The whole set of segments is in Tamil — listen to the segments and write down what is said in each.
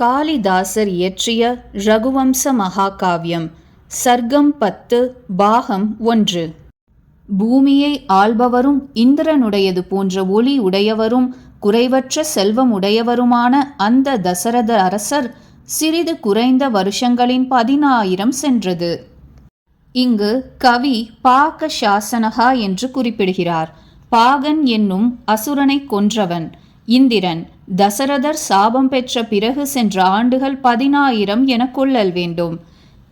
காளிதாசர் இயற்றிய ரகுவம்ச மகாகாவியம் சர்க்கம் பத்து பாகம் ஒன்று. பூமியை ஆள்பவரும் இந்திரனுடையது போன்ற ஒளி உடையவரும் குறைவற்ற செல்வம் உடையவருமான அந்த தசரத அரசர் சிறிது குறைந்த வருஷங்களின் பதினாயிரம் சென்றது. இங்கு கவி பாக சாசனகா என்று குறிப்பிடுகிறார். பாகன் என்னும் அசுரனை கொன்றவன். இந்திரன் தசரதர் சாபம் பெற்ற பிறகு சென்ற ஆண்டுகள் பதினாயிரம் என கொள்ளல் வேண்டும்.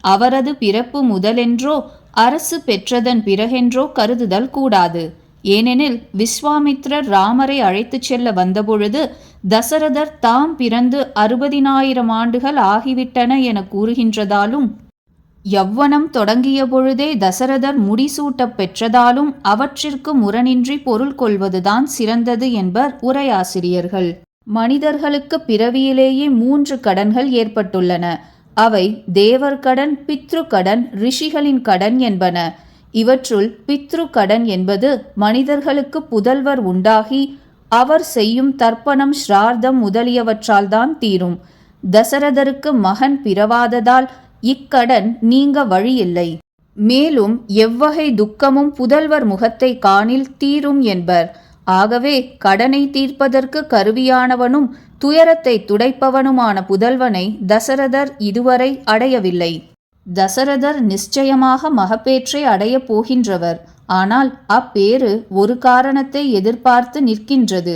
அவரது பிறப்பு முதலென்றோ அரசு பெற்றதன் பிறகென்றோ கருதுதல் கூடாது. ஏனெனில் விஸ்வாமித்ரர் ராமரை அழைத்துச் செல்ல வந்தபொழுது தசரதர் தாம் பிறந்து அறுபதினாயிரம் ஆண்டுகள் ஆகிவிட்டன என கூறுகின்றதாலும் யவ்வனம் தொடங்கிய பொழுதே தசரதர் முடிசூட்டப் பெற்றதாலும் அவற்றிற்கு முரணின்றி பொருள் கொள்வதுதான் சிறந்தது என்பர் உரையாசிரியர்கள். மனிதர்களுக்கு பிறவியிலேயே மூன்று கடன்கள் ஏற்பட்டுள்ளன. அவை தேவர் கடன் பித்ரு கடன் ரிஷிகளின் கடன் என்பன. இவற்றுள் பித்ரு கடன் என்பது மனிதர்களுக்கு புதல்வர் உண்டாகி அவர் செய்யும் தர்ப்பணம் ஸ்ரார்த்தம் முதலியவற்றால்தான் தீரும். தசரதருக்கு மகன் பிறவாததால் இக்கடன் நீங்க வழியில்லை. மேலும் எவ்வகை துக்கமும் புதல்வர் முகத்தை காணில் தீரும் என்பர். ஆகவே கடனை தீர்ப்பதற்கு கருவியானவனும் துயரத்தை துடைப்பவனுமான புதல்வனை தசரதர் இதுவரை அடையவில்லை. தசரதர் நிச்சயமாக மகப்பேற்றை அடையப் போகின்றவர். ஆனால் அப்பேறு ஒரு காரணத்தை எதிர்பார்த்து நிற்கின்றது.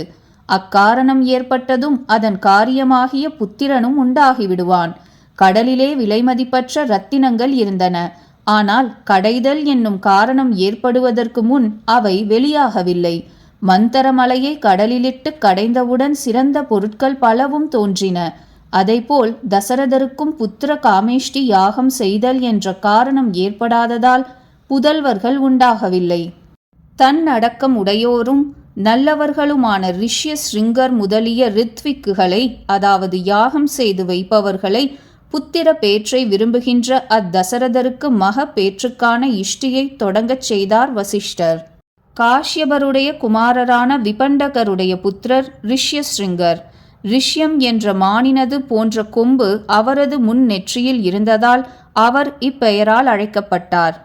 அக்காரணம் ஏற்பட்டதும் அதன் காரியமாகிய புத்திரனும் உண்டாகிவிடுவான். கடலிலே விலைமதிப்பற்ற ரத்தினங்கள் இருந்தன. ஆனால் கடைதல் என்னும் காரணம் ஏற்படுவதற்கு முன் அவை வெளியாகவில்லை. மந்தரமலையை கடலிலிட்டு கடைந்தவுடன் சிறந்த பொருட்கள் பலவும் தோன்றின. அதைப்போல் தசரதருக்கும் புத்திர காமேஷ்டி யாகம் செய்தல் என்ற காரணம் ஏற்படாததால் புதல்வர்கள் உண்டாகவில்லை. தன் அடக்கம் உடையோரும் நல்லவர்களுமான ரிஷ்ய ஸ்ரிங்கர் முதலிய ரித்விக்குகளை அதாவது யாகம் செய்து வைப்பவர்களை புத்திர பேற்றை விரும்புகின்ற அத்தசரதருக்கு மக பேற்றுக்கான இஷ்டியை தொடங்கச் செய்தார் வசிஷ்டர். காஷ்யபருடைய குமாரரான விபண்டகருடைய புத்திரர் ரிஷ்யஸ்ருங்கர். ரிஷ்யம் என்ற மானினது போன்ற கொம்பு அவரது முன் நெற்றியில் இருந்ததால் அவர் இப்பெயரால் அழைக்கப்பட்டார்.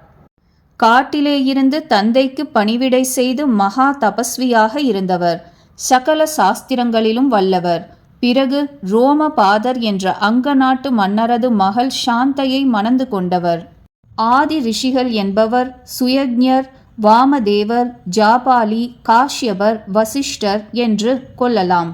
காட்டிலேயிருந்து தந்தைக்கு பணிவிடை செய்து மகா தபஸ்வியாக இருந்தவர். சகல சாஸ்திரங்களிலும் வல்லவர். பிறகு ரோமபாதர் என்ற அங்க நாட்டு மன்னரது மகள் சாந்தையை மணந்து கொண்டவர். ஆதி ரிஷிகள் என்பவர் சுயஜர் வாமதேவர் ஜாபாலி காஷ்யபர் வசிஷ்டர் என்று கொள்ளலாம்.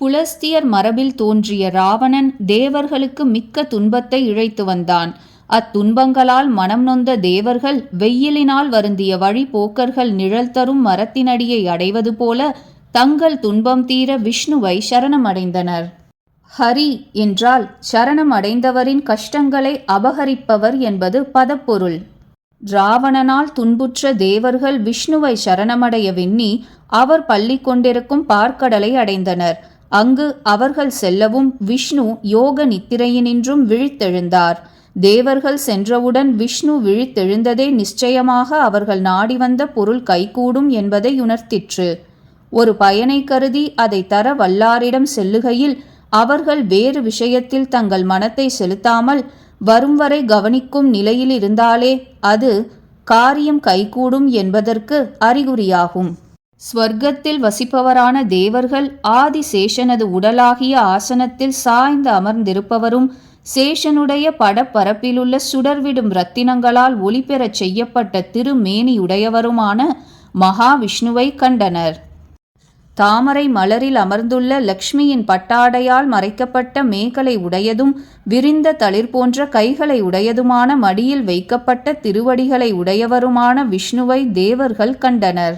புலஸ்தியர் மரபில் தோன்றிய ராவணன் தேவர்களுக்கு மிக்க துன்பத்தை இழைத்து வந்தான். அத்துன்பங்களால் மனம் நொந்த தேவர்கள் வெயிலினால் வருந்திய வழிபோக்கர்கள் நிழல் தரும் மரத்தினடியை அடைவது போல தங்கள் துன்பம் தீர விஷ்ணுவை சரணமடைந்தனர். ஹரி என்றால் சரணம் அடைந்தவரின் கஷ்டங்களை அபகரிப்பவர் என்பது பதப்பொருள். ராவணனால் துன்புற்ற தேவர்கள் விஷ்ணுவை சரணமடைய விண்ணி அவர் பள்ளி கொண்டிருக்கும் பார்க்கடலை அடைந்தனர். அங்கு அவர்கள் செல்லவும் விஷ்ணு யோக நித்திரையினின்றும் விழித்தெழுந்தார். தேவர்கள் சென்றவுடன் விஷ்ணு விழித்தெழுந்ததே நிச்சயமாக அவர்கள் நாடி வந்த பொருள் கைகூடும் என்பதை உணர்த்திற்று. ஒரு பயனை கருதி அதை தர வல்லாரிடம் செல்லுகையில் அவர்கள் வேறு விஷயத்தில் தங்கள் மனத்தை செலுத்தாமல் வரும் வரை கவனிக்கும் நிலையில் இருந்தாலே அது காரியம் கைகூடும் என்பதற்கு அறிகுறியாகும். ஸ்வர்க்கத்தில் வசிப்பவரான தேவர்கள் ஆதிசேஷனது உடலாகிய ஆசனத்தில் சாய்ந்து அமர்ந்திருப்பவரும் சேஷனுடைய படப்பரப்பிலுள்ள சுடர்விடும் ரத்தினங்களால் ஒளிபெறச் செய்யப்பட்ட திருமேனியுடையவருமான மகாவிஷ்ணுவை கண்டனர். தாமரை மலரில் அமர்ந்துள்ள லக்ஷ்மியின் பட்டாடையால் மறைக்கப்பட்ட மேகலை உடையதும் விரிந்த தளிர் போன்ற கைகளை உடையதுமான மடியில் வைக்கப்பட்ட திருவடிகளை உடையவருமான விஷ்ணுவை தேவர்கள் கண்டனர்.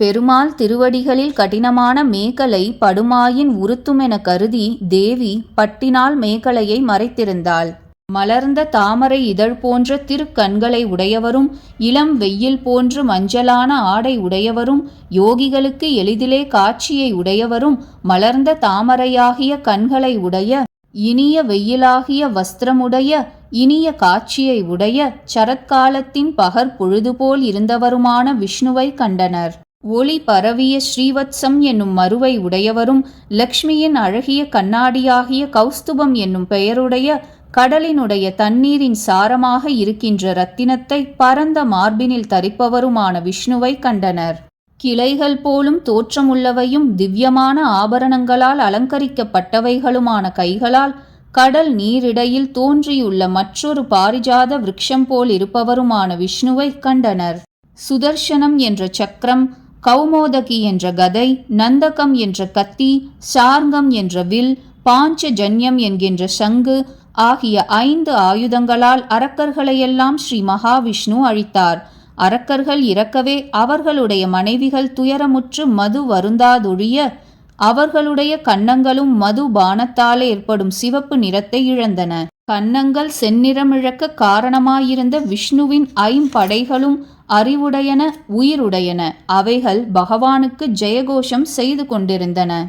பெருமாள் திருவடிகளில் கடினமான மேகலை படுமாயின் உருத்துமென கருதி தேவி பட்டினால் மேகலையை மறைத்திருந்தாள். மலர்ந்த தாமரை இதழ் போன்ற திருக்கண்களை உடையவரும் இளம் வெயில் போன்று மஞ்சளான ஆடை உடையவரும் யோகிகளுக்கு எளிதிலே காட்சியை உடையவரும் மலர்ந்த தாமரையாகிய கண்களை உடைய இனிய வெயிலாகிய வஸ்திரமுடைய இனிய காட்சியை உடைய சரத்காலத்தின் பகற் பொழுதுபோல் இருந்தவருமான விஷ்ணுவை கண்டனர். ஒளி பரவிய ஸ்ரீவத்சம் என்னும் மறுவை உடையவரும் லக்ஷ்மியின் அழகிய கண்ணாடியாகிய கௌஸ்துபம் என்னும் பெயருடைய கடலினுடைய தண்ணீரின் சாரமாக இருக்கின்ற ரத்தினத்தை பரந்த மார்பினில் தரிப்பவருமான விஷ்ணுவை கண்டனர். கிளைகள் போலும் தோற்றமுள்ளவையும் திவ்யமான ஆபரணங்களால் அலங்கரிக்கப்பட்டவைகளுமான கைகளால் கடல் நீரிடையில் தோன்றியுள்ள மற்றொரு பாரிஜாத விருட்சம் போல் இருப்பவருமான விஷ்ணுவை கண்டனர். சுதர்சனம் என்ற சக்கரம் கௌமோதகி என்ற கதை நந்தகம் என்ற கத்தி சார்கம் என்ற வில் பாஞ்சஜன்யம் என்கின்ற சங்கு ஆகிய ஐந்து ஆயுதங்களால் அரக்கர்களையெல்லாம் ஸ்ரீ மகாவிஷ்ணு அழித்தார். அரக்கர்கள் இறக்கவே அவர்களுடைய மனைவிகள் துயரமுற்று மது வருந்தாதொழிய அவர்களுடைய கன்னங்களும் மது பானத்தால் ஏற்படும் சிவப்பு நிறத்தை இழந்தன. கன்னங்கள் செந்நிறமிழக்க காரணமாயிருந்த விஷ்ணுவின் ஐம்படைகளும் அறிவுடையன உயிருடையன. அவைகள் பகவானுக்கு ஜெயகோஷம் செய்து கொண்டிருந்தன.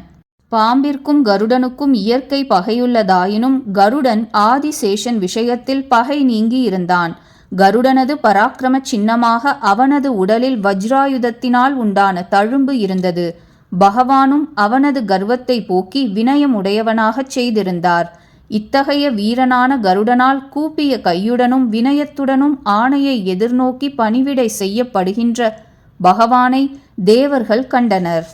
பாம்பிற்கும் கருடனுக்கும் இயற்கை பகையுள்ளதாயினும் கருடன் ஆதிசேஷன் விஷயத்தில் பகை நீங்கி இருந்தான் கருடனது பராக்கிரம சின்னமாக அவனது உடலில் வஜ்ராயுதத்தினால் உண்டான தழும்பு இருந்தது. பகவானும் அவனது கர்வத்தை போக்கி வினயமுடையவனாகச் செய்திருந்தார். இத்தகைய வீரனான கருடனால் கூப்பிய கையுடனும் வினயத்துடனும் ஆணையை எதிர்நோக்கி பணிவிடை செய்யப்படுகின்ற பகவானை தேவர்கள் கண்டனர்.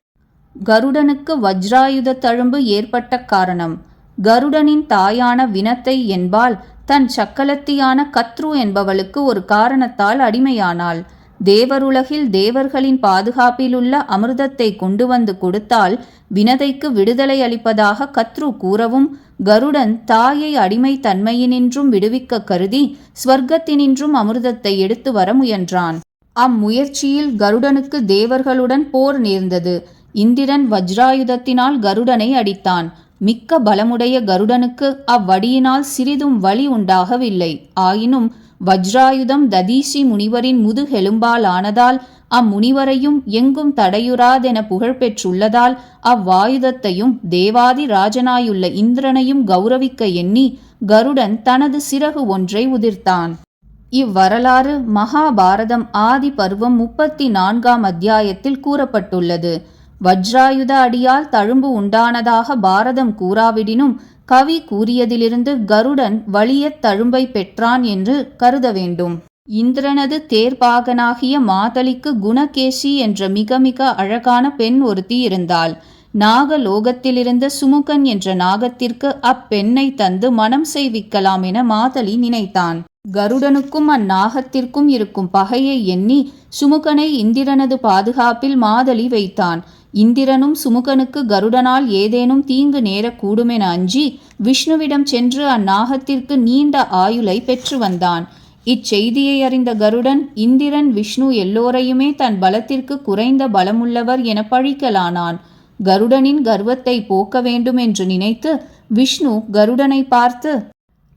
கருடனுக்கு வஜ்ராயுத தழும்பு ஏற்பட்ட காரணம். கருடனின் தாயான வினத்தை என்பால் தன் சக்கலத்தியான கத்ரு என்பவளுக்கு ஒரு காரணத்தால் அடிமையானாள். தேவருலகில் தேவர்களின் பாதுகாப்பிலுள்ள அமிர்தத்தை கொண்டு வந்து கொடுத்தால் வினதைக்கு விடுதலை அளிப்பதாக கத்ரு கூறவும் கருடன் தாயை அடிமை தன்மையினின்றும் விடுவிக்க கருதி ஸ்வர்க்கத்தினின்றும் அமிர்தத்தை எடுத்து வர முயன்றான். அம்முயற்சியில் கருடனுக்கு தேவர்களுடன் போர் நேர்ந்தது. இந்திரன் வஜ்ராயுதத்தினால் கருடனை அடித்தான். மிக்க பலமுடைய கருடனுக்கு அவ்வடியினால் சிறிதும் வலி உண்டாகவில்லை. ஆயினும் வஜ்ராயுதம் ததீசி முனிவரின் முதுகெலும்பால் ஆனதால் அம்முனிவரையும் எங்கும் தடையுறாதென புகழ்பெற்றுள்ளதால் அவ்வாயுதத்தையும் தேவாதி ராஜனாயுள்ள இந்திரனையும் கௌரவிக்க எண்ணி கருடன் தனது சிறகு ஒன்றை உதிர்த்தான். இவ்வரலாறு மகாபாரதம் ஆதி பருவம் முப்பத்தி நான்காம் அத்தியாயத்தில் கூறப்பட்டுள்ளது. வஜ்ராயுத அடியால் தழும்பு உண்டானதாக பாரதம் கூறாவிடினும் கவி கூறியதிலிருந்து கருடன் வலியத் தழும்பை பெற்றான் என்று கருத வேண்டும். இந்திரனது தேர்பாகனாகிய மாதளிக்கு குணகேசி என்ற மிக மிக அழகான பெண் ஒருத்தி இருந்தாள். நாகலோகத்திலிருந்த சுமுகன் என்ற நாகத்திற்கு அப்பெண்ணை தந்து மனம் செய்விக்கலாம் என மாதளி நினைத்தான். கருடனுக்கும் அந்நாகத்திற்கும் இருக்கும் பகையை எண்ணி சுமுகனை இந்திரனது பாதுகாப்பில் மாதளி வைத்தான். இந்திரனும் சுமுகனுக்கு கருடனால் ஏதேனும் தீங்கு நேரக்கூடுமென அஞ்சி விஷ்ணுவிடம் சென்று அந்நாகத்திற்கு நீண்ட ஆயுளை பெற்று வந்தான். இச்செய்தியை அறிந்த கருடன் இந்திரன் விஷ்ணு எல்லோரையுமே தன் பலத்திற்கு குறைந்த பலமுள்ளவர் என பழிக்கலானான். கருடனின் கர்வத்தை போக்க வேண்டும் என்று நினைத்து விஷ்ணு கருடனை பார்த்து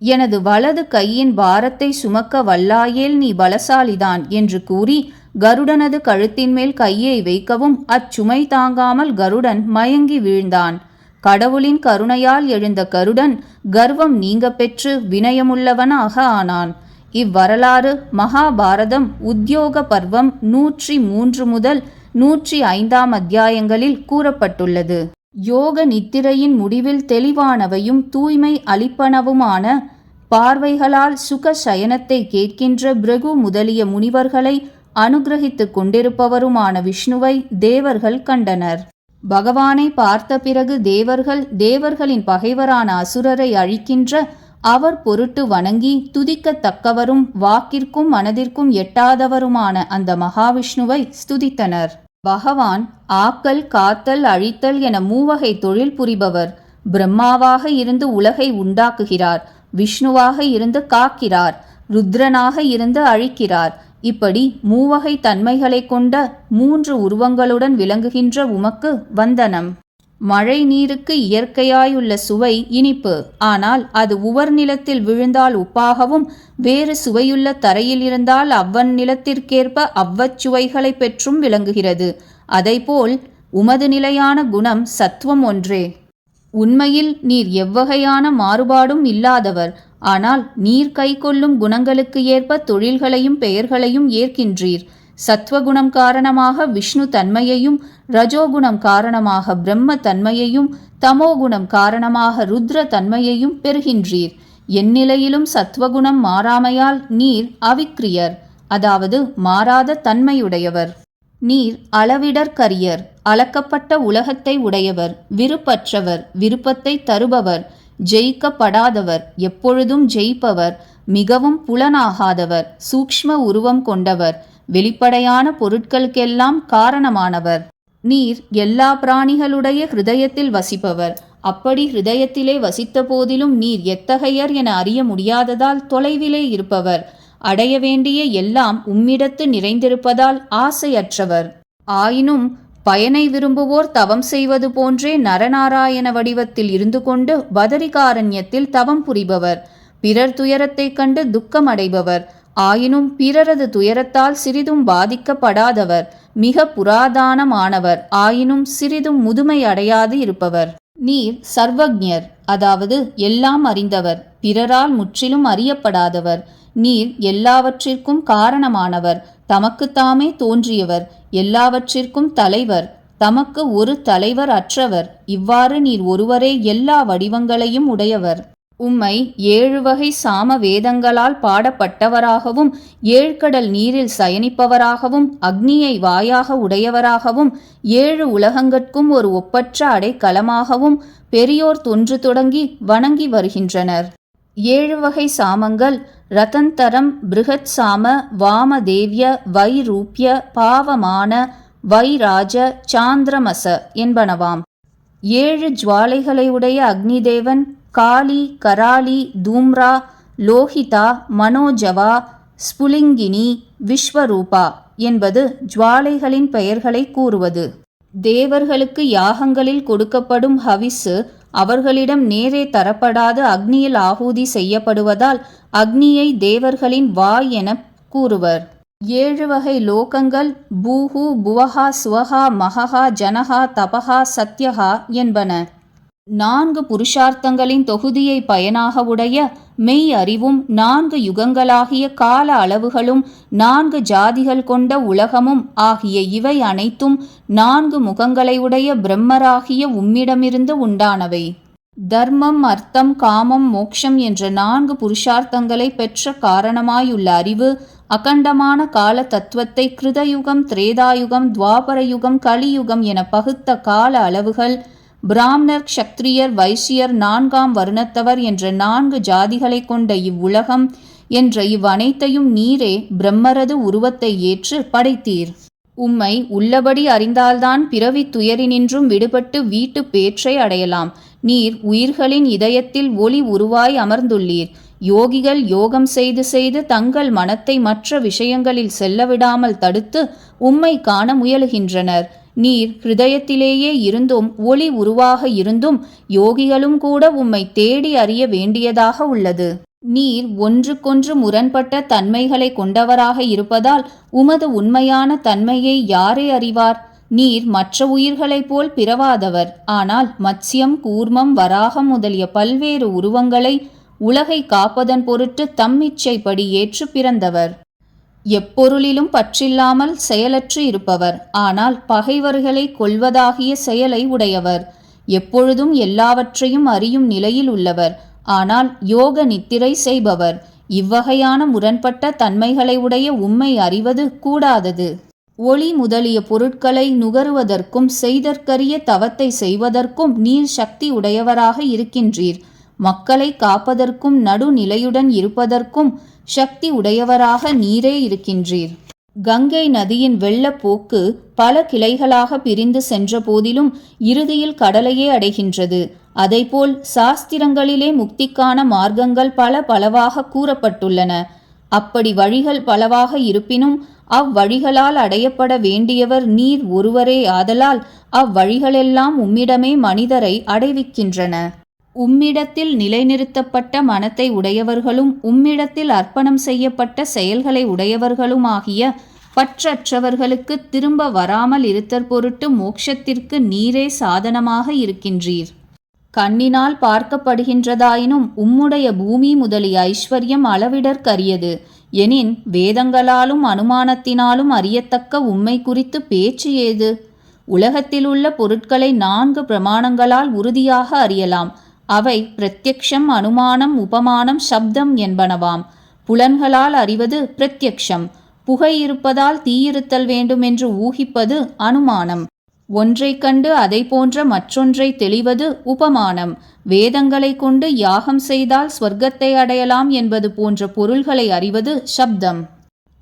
எனது வலது கையின் பாரத்தை சுமக்க வல்லாயேல் நீ பலசாலிதான் என்று கூறி கருடனது கழுத்தின் மேல் கையை வைக்கவும் அச்சுமை தாங்காமல் கருடன் மயங்கி வீழ்ந்தான். கடவுளின் கருணையால் எழுந்த கருடன் கர்வம் நீங்க பெற்று வினயமுள்ளவனாக ஆனான். இவ்வரலாறு மகாபாரதம் உத்தியோக பர்வம் நூற்றி மூன்று முதல் நூற்றி ஐந்தாம் அத்தியாயங்களில் கூறப்பட்டுள்ளது. யோக நித்திரையின் முடிவில் தெளிவானவையும் தூய்மை அளிப்பனவுமான பார்வைகளால் சுக சயனத்தை கேட்கின்ற பிரகு முதலிய முனிவர்களை அனுகிரகித்து கொண்டிருப்பவருமான விஷ்ணுவை தேவர்கள் கண்டனர். பகவானை பார்த்த பிறகு தேவர்கள் தேவர்களின் பகைவரான அசுரரை அழிக்கின்ற அவர் பொருட்டு வணங்கி துதிக்கத்தக்கவரும் வாக்கிற்கும் மனதிற்கும் எட்டாதவருமான அந்த மகாவிஷ்ணுவை ஸ்துதித்தனர். பகவான் ஆக்கல் காத்தல் அழித்தல் என மூவகை தொழில் புரிபவர். பிரம்மாவாக இருந்து உலகை உண்டாக்குகிறார். விஷ்ணுவாக இருந்து காக்கிறார். ருத்ரனாக இருந்து அழிக்கிறார். இப்படி மூவகை தன்மைகளை கொண்ட மூன்று உருவங்களுடன் விளங்குகின்ற உமக்கு வந்தனம். மழை நீருக்கு இயற்கையாயுள்ள சுவை இனிப்பு. ஆனால் அது உவர் நிலத்தில் விழுந்தால் உப்பாகவும் வேறு சுவையுள்ள தரையில் இருந்தால் அவ்வன் நிலத்திற்கேற்ப அவ்வச்சுவைகளை பெற்றும் விளங்குகிறது. அதைபோல் உமது நிலையான குணம் சத்துவம் ஒன்றே. உண்மையில் நீர் எவ்வகையான மாறுபாடும் இல்லாதவர். ஆனால் நீர் கை கொள்ளும் குணங்களுக்கு ஏற்ப தொழில்களையும் பெயர்களையும் ஏற்கின்றீர். சத்வகுணம் காரணமாக விஷ்ணு தன்மையையும் ரஜோகுணம் காரணமாக பிரம்ம தன்மையையும் தமோகுணம் காரணமாக ருத்ர தன்மையையும் பெறுகின்றீர். எந்நிலையிலும் சத்வகுணம் மாறாமையால் நீர் அவிக்ரியர் அதாவது மாறாத தன்மையுடையவர். நீர் அளவிடற்கரியர் அளக்கப்பட்ட உலகத்தை உடையவர் விருப்பற்றவர் விருப்பத்தை தருபவர். ஜெயிக்கப்படாதவர் எப்பொழுதும் ஜெயிப்பவர் மிகவும் புலனாகாதவர் சூக்ஷ்ம உருவம் கொண்டவர் வெளிப்படையான பொருட்களுக்கெல்லாம் காரணமானவர். நீர் எல்லா பிராணிகளுடைய ஹிருதயத்தில் வசிப்பவர். அப்படி ஹிருதயத்திலே வசித்த போதிலும் நீர் எத்தகையர் என அறிய முடியாததால் தொலைவிலே இருப்பவர். அடைய வேண்டிய எல்லாம் உம்மிடத்து நிறைந்திருப்பதால் ஆசையற்றவர். ஆயினும் பயனை விரும்புவோர் தவம் செய்வது போன்றே நரநாராயண வடிவத்தில் இருந்து கொண்டு பதரிகாரண்யத்தில் தவம் புரிபவர். பிறர் துயரத்தைக் கண்டு துக்கம் அடைபவர். ஆயினும் பிறரது துயரத்தால் சிறிதும் பாதிக்கப்படாதவர். மிக புராதானமானவர். ஆயினும் சிறிதும் முதுமை அடையாது இருப்பவர். நீர் சர்வஜர் அதாவது எல்லாம் அறிந்தவர். பிறரால் முற்றிலும் அறியப்படாதவர். நீர் எல்லாவற்றிற்கும் காரணமானவர். தமக்குத்தாமே தோன்றியவர். எல்லாவற்றிற்கும் தலைவர். தமக்கு ஒரு தலைவர் அற்றவர். இவ்வாறு நீர் ஒருவரே எல்லா வடிவங்களையும் உடையவர். உம்மை ஏழு வகை சாம வேதங்களால் பாடப்பட்டவராகவும் ஏழ்கடல் நீரில் சயனிப்பவராகவும் அக்னியை வாயாக உடையவராகவும் ஏழு உலகங்கட்கும் ஒரு ஒப்பற்ற அடைக்கலமாகவும் பெரியோர் தொன்று தொடங்கி வணங்கி வருகின்றனர். ஏழு வகை சாமங்கள் ரதந்தரம் பிருகத் சாம வாமதேவிய வைரூப்ய பாவமான வைராஜ சாந்திரமச என்பனவாம். ஏழு ஜுவாலைகளை உடைய அக்னிதேவன் காளி கராளி தூம்ரா லோஹிதா மனோஜவா ஸ்புலிங்கினி விஸ்வரூபா என்பது ஜுவாலைகளின் பெயர்களை கூறுவது. தேவர்களுக்கு யாகங்களில் கொடுக்கப்படும் ஹவிசு அவர்களிடம் நேரே தரப்படாது அக்னியில் ஆகூதி செய்யப்படுவதால் அக்னியை தேவர்களின் வாய் என கூறுவர். ஏழு வகை லோகங்கள் பூஹு புவஹா சுவஹா மகஹா ஜனஹா தபஹா சத்யஹா என்பன. நான்கு புருஷார்த்தங்களின் தொகுதியை பயனாக உடைய மெய் அறிவும் நான்கு யுகங்களாகிய கால அளவுகளும் நான்கு ஜாதிகள் கொண்ட உலகமும் ஆகிய இவை அனைத்தும் நான்கு முகங்களை உடைய பிரம்மராகிய உம்மிடமிருந்து உண்டானவை. தர்மம் அர்த்தம் காமம் மோக்ஷம் என்ற நான்கு புருஷார்த்தங்களை பெற்ற காரணமாயுள்ள அறிவு அகண்டமான கால தத்துவத்தை கிருதயுகம் திரேதாயுகம் துவாபரயுகம் கலியுகம் என பகுத்த கால அளவுகள் பிராமணர் க்ஷத்ரியர் வைசியர் நான்காம் வருணத்தவர் என்ற நான்கு ஜாதிகளை கொண்ட இவ்வுலகம் என்ற இவ்வனைத்தையும் நீரே பிரம்மரது உருவத்தை ஏற்று படைத்தீர். உம்மை உள்ளபடி அறிந்தால்தான் பிறவி துயரினின்றும் விடுபட்டு வீட்டு பேற்றை அடையலாம். நீர் உயிர்களின் இதயத்தில் ஒளி உருவாய் அமர்ந்துள்ளீர். யோகிகள் யோகம் செய்து செய்து தங்கள் மனத்தை மற்ற விஷயங்களில் செல்லவிடாமல் தடுத்து உம்மை காண முயலுகின்றனர். நீர் ஹிருதயத்திலேயே இருந்தும் ஒளி உருவாக இருந்தும் யோகிகளும் கூட உம்மை தேடி அறிய வேண்டியதாக உள்ளது. நீர் ஒன்றுக்கொன்று முரண்பட்ட தன்மைகளை கொண்டவராக இருப்பதால் உமது உண்மையான தன்மையை யாரே அறிவார்? நீர் மற்ற உயிர்களைப் போல் பிறவாதவர். ஆனால் மத்ஸ்யம் கூர்மம் வராகம் முதலிய பல்வேறு உருவங்களை உலகை காப்பதன் பொருட்டு தம்மிச்சைப்படி ஏற்று பிறந்தவர். எப்பொருளிலும் பற்றில்லாமல் செயலற்று இருப்பவர். ஆனால் பகைவர்களை கொல்வதாகிய செயலை உடையவர். எப்பொழுதும் எல்லாவற்றையும் அறியும் நிலையில் உள்ளவர். ஆனால் யோக நித்திரை செய்பவர். இவ்வகையான முரண்பட்ட தன்மைகளை உடைய உண்மை அறிவது கூடாதது. ஒளி முதலிய பொருட்களை நுகருவதற்கும் செய்தற்கரிய தவத்தை செய்வதற்கும் நீர் சக்தி உடையவராக இருக்கின்றீர். மக்களை காப்பதற்கும் நடுநிலையுடன் இருப்பதற்கும் சக்தி உடையவராக நீரே இருக்கின்றீர். கங்கை நதியின் வெள்ளப்போக்கு பல கிளைகளாக பிரிந்து சென்ற போதிலும் இறுதியில் கடலையே அடைகின்றது. அதைப்போல் சாஸ்திரங்களிலே முக்திக்கான மார்க்கங்கள் பல பலவாக கூறப்பட்டுள்ளன. அப்படி வழிகள் பலவாக இருப்பினும் அவ்வழிகளால் அடையப்பட வேண்டியவர் நீர் ஒருவரே ஆதலால் அவ்வழிகளெல்லாம் உம்மிடமே மனிதரை அடைவிக்கின்றன. உம்மிடத்தில் நிலைநிறுத்தப்பட்ட மனத்தை உடையவர்களும் உம்மிடத்தில் அர்ப்பணம் செய்யப்பட்ட செயல்களை உடையவர்களுமாகிய பற்றற்றவர்களுக்கு திரும்ப வராமல் இருத்தற் பொருட்டு மோட்சத்திற்கு நீரே சாதனமாக இருக்கின்றீர். கண்ணினால் பார்க்கப்படுகின்றதாயினும் உம்முடைய பூமி முதலிய ஐஸ்வர்யம் அளவிடற்கரியது. எனின் வேதங்களாலும் அனுமானத்தினாலும் அறியத்தக்க உம்மை குறித்து பேச்சு ஏது? உலகத்திலுள்ள பொருட்களை நான்கு பிரமாணங்களால் உறுதியாக அறியலாம். அவை பிரத்யக்ஷம் அனுமானம் உபமானம் சப்தம் என்பனவாம். புலன்களால் அறிவது பிரத்யக்ஷம். புகை இருப்பதால் தீயிருத்தல் வேண்டும் என்று ஊகிப்பது அனுமானம். ஒன்றைக் கண்டு அதை போன்ற மற்றொன்றை தெளிவது உபமானம். வேதங்களை கொண்டு யாகம் செய்தால் ஸ்வர்க்கத்தை அடையலாம் என்பது போன்ற பொருள்களை அறிவது சப்தம்.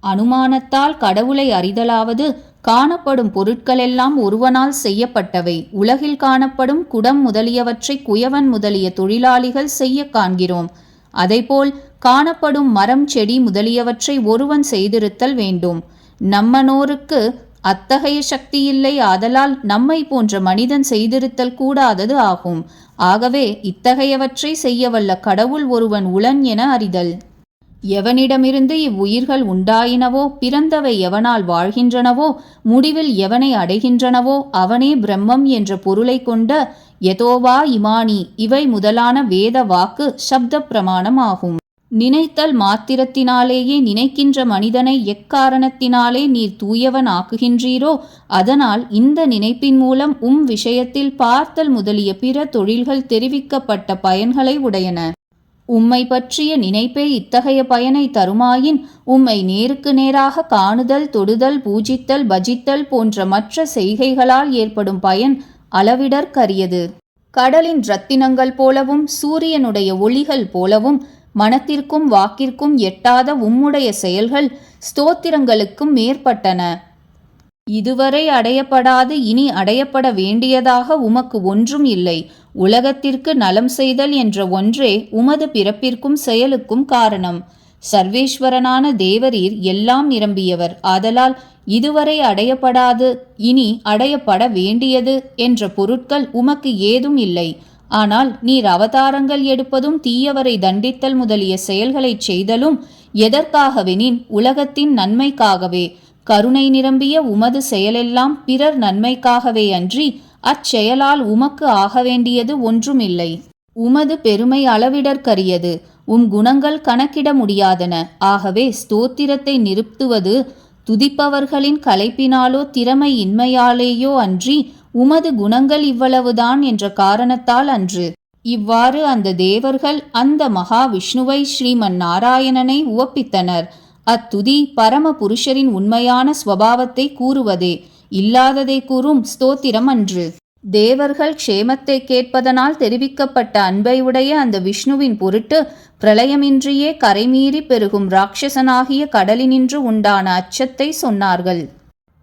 அனுமானத்தால் கடவுளை அறிதலாவது காணப்படும் பொருட்களெல்லாம் ஒருவனால் செய்யப்பட்டவை. உலகில் காணப்படும் குடம் முதலியவற்றை குயவன் முதலிய தொழிலாளிகள் செய்ய காண்கிறோம். அதைப்போல் காணப்படும் மரம் செடி முதலியவற்றை ஒருவன் செய்திருத்தல் வேண்டும். நம்மனோருக்கு அத்தகைய சக்தி இல்லை ஆதலால் நம்மை போன்ற மனிதன் செய்திருத்தல் கூடாதது ஆகும். ஆகவே இத்தகையவற்றை செய்யவல்ல கடவுள் ஒருவன் உளன் என அறிதல். எவனிடமிருந்து இவ்வுயிர்கள் உண்டாயினவோ பிறந்தவை எவனால் வாழ்கின்றனவோ முடிவில் எவனை அடைகின்றனவோ அவனே பிரம்மம் என்ற பொருளை கொண்ட யதோவா இமானி இவை முதலான வேத வாக்கு சப்த பிரமாணம் ஆகும் நினைத்தல் மாத்திரத்தினாலேயே நினைக்கின்ற மனிதனை எக்காரணத்தினாலே நீர் தூயவன் ஆக்குகின்றீரோ அதனால் இந்த நினைப்பின் மூலம் உம் விஷயத்தில் பார்த்தல் முதலிய பிற தொழில்கள் தெரிவிக்கப்பட்ட பயன்களை உடையன. உம்மை பற்றிய நினைப்பே இத்தகைய பயனை தருமாயின் உம்மை நேருக்கு நேராக காணுதல் தொடுதல் பூஜித்தல் பஜித்தல் போன்ற மற்ற செய்கைகளால் ஏற்படும் பயன் அளவிடற்கரியது. கடலின் ரத்தினங்கள் போலவும் சூரியனுடைய ஒளிகள் போலவும் மனத்திற்கும் வாக்கிற்கும் எட்டாத உம்முடைய செயல்கள் ஸ்தோத்திரங்களுக்கும் மேற்பட்டன. இதுவரை அடையப்படாது இனி அடையப்பட வேண்டியதாக உமக்கு ஒன்றும் இல்லை. உலகத்திற்கு நலம் செய்தல் என்ற ஒன்றே உமது பிறப்பிற்கும் செயலுக்கும் காரணம். சர்வேஸ்வரனான தேவரீர் எல்லாம் நிரம்பியவர். ஆதலால் இதுவரை அடையப்படாது இனி அடையப்பட வேண்டியது என்ற பொருட்கள் உமக்கு ஏதும் இல்லை. ஆனால் நீர் அவதாரங்கள் எடுப்பதும் தீயவரை தண்டித்தல் முதலிய செயல்களைச் செய்தலும் எதற்காகவெனின் உலகத்தின் நன்மைக்காகவே. கருணை நிரம்பிய உமது செயலெல்லாம் பிறர் நன்மைக்காகவே அன்றி அச்செயலால் உமக்கு ஆக வேண்டியது ஒன்றுமில்லை. உமது பெருமை அளவிடற்கரியது. உம் குணங்கள் கணக்கிட முடியாதன. ஆகவே ஸ்தோத்திரத்தை நிறுத்துவது துதிப்பவர்களின் கலைப்பினாலோ திறமை இன்மையாலேயோ அன்றி உமது குணங்கள் இவ்வளவுதான் என்ற காரணத்தால் அன்று. இவ்வாறு அந்த தேவர்கள் அந்த மகாவிஷ்ணுவை ஸ்ரீமன் நாராயணனை உவப்பித்தனர். அத்துதி பரம புருஷரின் உண்மையான ஸ்வபாவத்தை கூறுவதே. இல்லாததை கூறும் ஸ்தோத்திரம் அன்று. தேவர்கள் க்ஷேமத்தை கேட்பதனால் தெரிவிக்கப்பட்ட அன்பை உடைய அந்த விஷ்ணுவின் பொருட்டு பிரளயமின்றியே கரைமீறி பெருகும் ராட்சசனாகிய கடலினின்று உண்டான அச்சத்தை சொன்னார்கள்.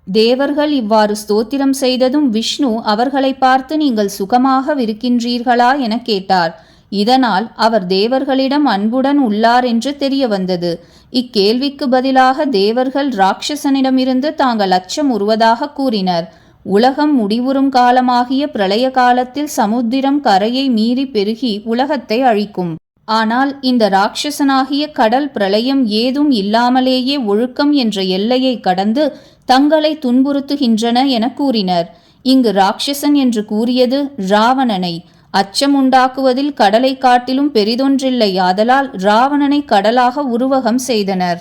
தேவர்கள் இவ்வாறு ஸ்தோத்திரம் செய்ததும் விஷ்ணு அவர்களை பார்த்து நீங்கள் சுகமாக விருக்கின்றீர்களா என கேட்டார். இதனால் அவர் தேவர்களிடம் அன்புடன் உள்ளார் என்று தெரிய வந்தது. இக்கேள்விக்கு பதிலாக தேவர்கள் ராட்சசனிடமிருந்து தாங்கள் அச்சம் உருவதாக கூறினர். உலகம் முடிவுறும் காலமாகிய பிரளய காலத்தில் சமுத்திரம் கரையை மீறி பெருகி உலகத்தை அழிக்கும். ஆனால் இந்த ராட்சசனாகிய கடல் பிரளயம் ஏதும் இல்லாமலேயே ஒழுக்கம் என்ற எல்லையை கடந்து தங்களை துன்புறுத்துகின்றன என கூறினர். இங்கு ராட்சசன் என்று கூறியது ராவணனை. அச்சம் உண்டாக்குவதில் கடலை காட்டிலும் பெரிதொன்றில்லை. ஆதலால் ராவணனை கடலாக உருவகம் செய்தனர்.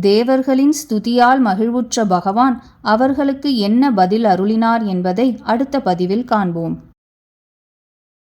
தேவர்களின் ஸ்துதியால் மகிழ்வுற்ற பகவான் அவர்களுக்கு என்ன பதில் அருளினார் என்பதை அடுத்த பதிவில் காண்போம்.